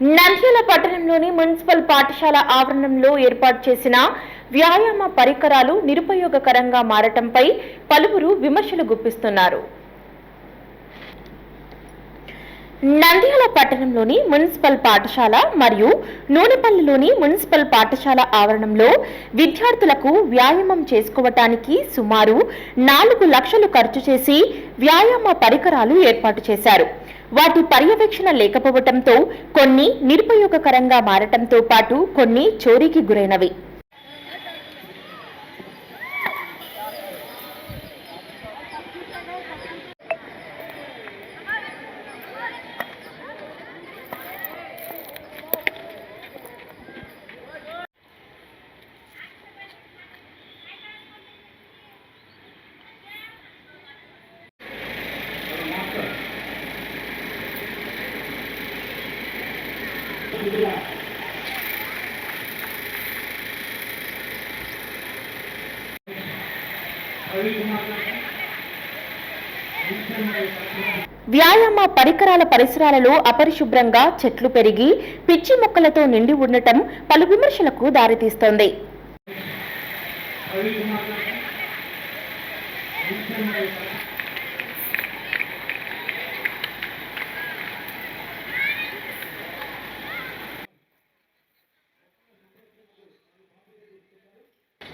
నంద్యాల పట్టణంలోని మున్సిపల్ పాఠశాల ఆవరణంలో ఏర్పాటు చేసిన వ్యాయామ పరికరాలు నిరుపయోగకరంగా మారటంపై పలువురు విమర్శలు గుప్పిస్తున్నారు. నంద్యాల పట్టణంలోని మున్సిపల్ పాఠశాల మరియు నూనెపల్లిలోని మున్సిపల్ పాఠశాల ఆవరణంలో విద్యార్థులకు వ్యాయామం చేసుకోవటానికి సుమారు నాలుగు లక్షలు ఖర్చు చేసి వ్యాయామ పరికరాలు ఏర్పాటు చేశారు. వాటి పర్యవేక్షణ లేకపోవటంతో కొన్ని నిరుపయోగకరంగా మారటంతో పాటు కొన్ని చోరీకి గురైనవి. వ్యాయామ పరికరాల పరిసరాలలో అపరిశుభ్రంగా చెట్లు పెరిగి పిచ్చి మొక్కలతో నిండి ఉండటం పలు విమర్శలకు దారితీస్తోంది.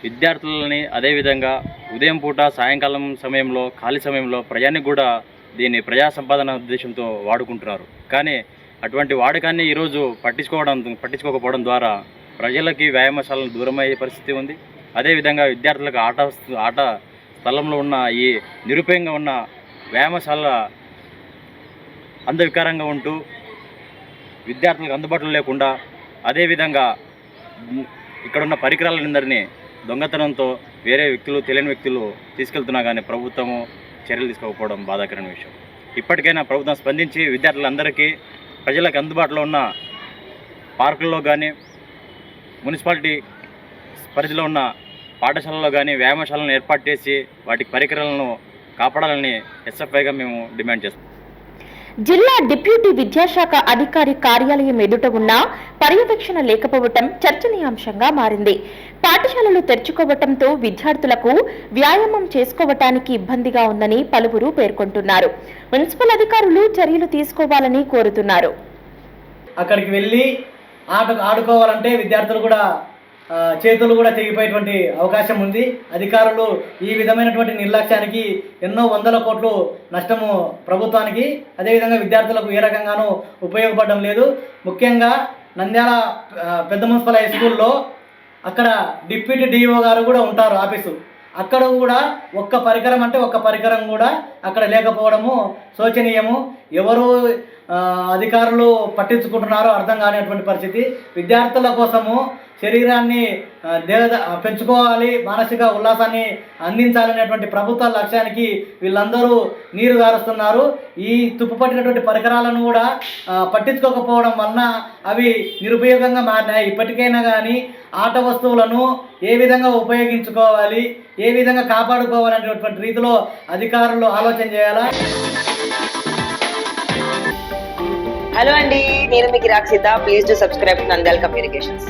విద్యార్థులని అదేవిధంగా ఉదయం పూట సాయంకాలం సమయంలో ఖాళీ సమయంలో ప్రజానికి కూడా దీన్ని ప్రజా సంపాదన ఉద్దేశంతో వాడుకుంటున్నారు. కానీ అటువంటి వాడకాన్ని ఈరోజు పట్టించుకోవడం పట్టించుకోకపోవడం ద్వారా ప్రజలకి వ్యాయామశాలను దూరమయ్యే పరిస్థితి ఉంది. అదేవిధంగా విద్యార్థులకు ఆట ఆట స్థలంలో ఉన్న ఈ నిరుపేయంగా ఉన్న వ్యాయామశాల అందవికారంగా ఉంటూ విద్యార్థులకు అందుబాటులో లేకుండా అదేవిధంగా ఇక్కడ ఉన్న పరికరాలందరినీ దొంగతనంతో వేరే వ్యక్తులు తెలియని వ్యక్తులు తీసుకెళ్తున్నా కానీ ప్రభుత్వము చర్యలు తీసుకోకపోవడం బాధాకరమైన విషయం. ఇప్పటికైనా ప్రభుత్వం స్పందించి విద్యార్థులందరికీ ప్రజలకు అందుబాటులో ఉన్న పార్కుల్లో కానీ మున్సిపాలిటీ పరిధిలో ఉన్న పాఠశాలలో కానీ వ్యాయామశాలను ఏర్పాటు చేసి వాటి పరికరాలను కాపాడాలని ఎస్ఎఫ్ఐగా మేము డిమాండ్ చేస్తాం జిల్లా డిప్యూటీ విద్యాశాఖ అధికారి కార్యాలయం ఎదుట ఉన్న పర్యవేక్షణ లేకపోవటం చర్చనీయాంశంగా మారింది. పాఠశాలలు తెరుచుకోవటంతో విద్యార్థులకు వ్యాయామం చేసుకోవటానికి ఇబ్బందిగా ఉందని పలువురు పేర్కొంటున్నారు. మున్సిపల్ అధికారులు చర్యలు తీసుకోవాలని కోరుతున్నారు. అక్కడికి వెళ్ళి ఆట ఆడుకోవాలంటే విద్యార్థులు కూడా చేతులు కూడా తెగిపోయేటువంటి అవకాశం ఉంది. అధికారులు ఈ విధమైనటువంటి నిర్లక్ష్యానికి ఎన్నో వందల కోట్లు నష్టము ప్రభుత్వానికి అదేవిధంగా విద్యార్థులకు ఏ రకంగానూ ఉపయోగపడడం లేదు. ముఖ్యంగా నంద్యాల పెద్ద మున్సిపల్ హై స్కూల్లో అక్కడ డిప్యూటీ డిఈఓ గారు కూడా ఉంటారు ఆఫీసు. అక్కడ కూడా ఒక్క పరికరం అంటే ఒక్క పరికరం కూడా అక్కడ లేకపోవడము శోచనీయము. ఎవరు అధికారులు పట్టించుకుంటున్నారో అర్థం కానిటువంటి పరిస్థితి. విద్యార్థుల కోసము శరీరాన్ని ఆ, దేవద పెంచుకోవాలి మానసిక ఉల్లాసాన్ని అందించాలనేటువంటి ప్రభుత్వ లక్ష్యానికి వీళ్ళందరూ నీరు గారుస్తున్నారు. ఈ తుప్పు పట్టినటువంటి పరికరాలను కూడా పట్టించుకోకపోవడం వలన అవి నిరుపయోగంగా మారినాయి. ఇప్పటికైనా కానీ ఆట వస్తువులను ఏ విధంగా ఉపయోగించుకోవాలి ఏ విధంగా కాపాడుకోవాలనేటువంటి రీతిలో అధికారులు ఆలోచన చేయాలా? హలో అండి నేను మీకు Rakshita please to subscribe Nandal communications